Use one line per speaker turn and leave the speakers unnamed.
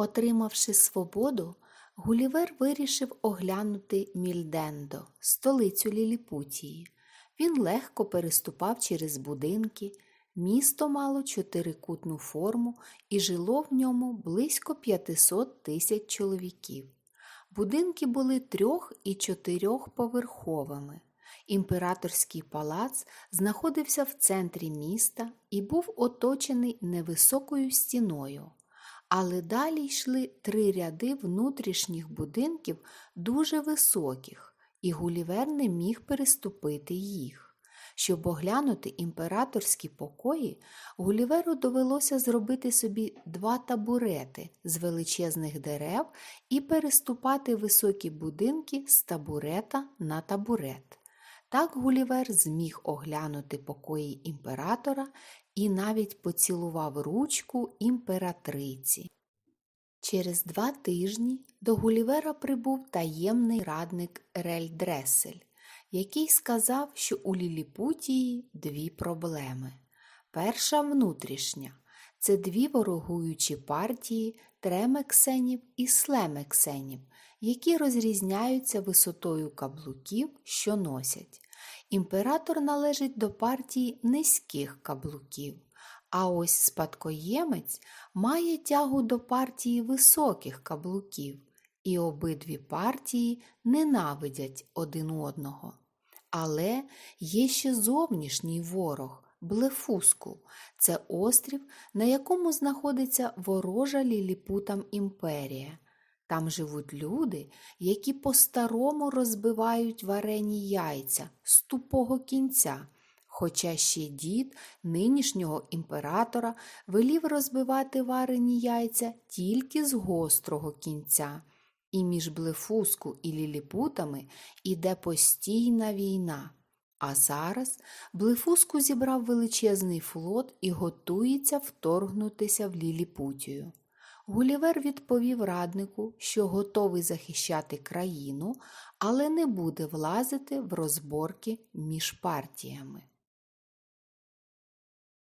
Отримавши свободу, Гулівер вирішив оглянути Мільдендо, столицю Ліліпутії. Він легко переступав через будинки. Місто мало чотирикутну форму і жило в ньому близько 500 тисяч чоловіків. Будинки були трьох і чотирьохповерховими. Імператорський палац знаходився в центрі міста і був оточений невисокою стіною. Але далі йшли три ряди внутрішніх будинків дуже високих, і Гулівер не міг переступити їх. Щоб оглянути імператорські покої, Гуліверу довелося зробити собі два табурети з величезних дерев і переступати високі будинки з табурета на табурет. Так Гулівер зміг оглянути покої імператора і навіть поцілував ручку імператриці. Через два тижні до Гулівера прибув таємний радник Рельдресель, який сказав, що у Ліліпутії дві проблеми. Перша внутрішня це дві ворогуючі партії тремексенів і слемексенів, які розрізняються висотою каблуків, що носять. Імператор належить до партії низьких каблуків, а ось спадкоємець має тягу до партії високих каблуків, і обидві партії ненавидять один одного. Але є ще зовнішній ворог Блефуску. Це острів, на якому знаходиться ворожа ліліпутам імперія. Там живуть люди, які по-старому розбивають варені яйця з тупого кінця. Хоча ще дід нинішнього імператора велів розбивати варені яйця тільки з гострого кінця. І між блефуску і ліліпутами іде постійна війна. А зараз блефуску зібрав величезний флот і готується вторгнутися в Ліліпутію. Гулівер відповів раднику, що готовий захищати країну, але не буде влазити в розборки між партіями.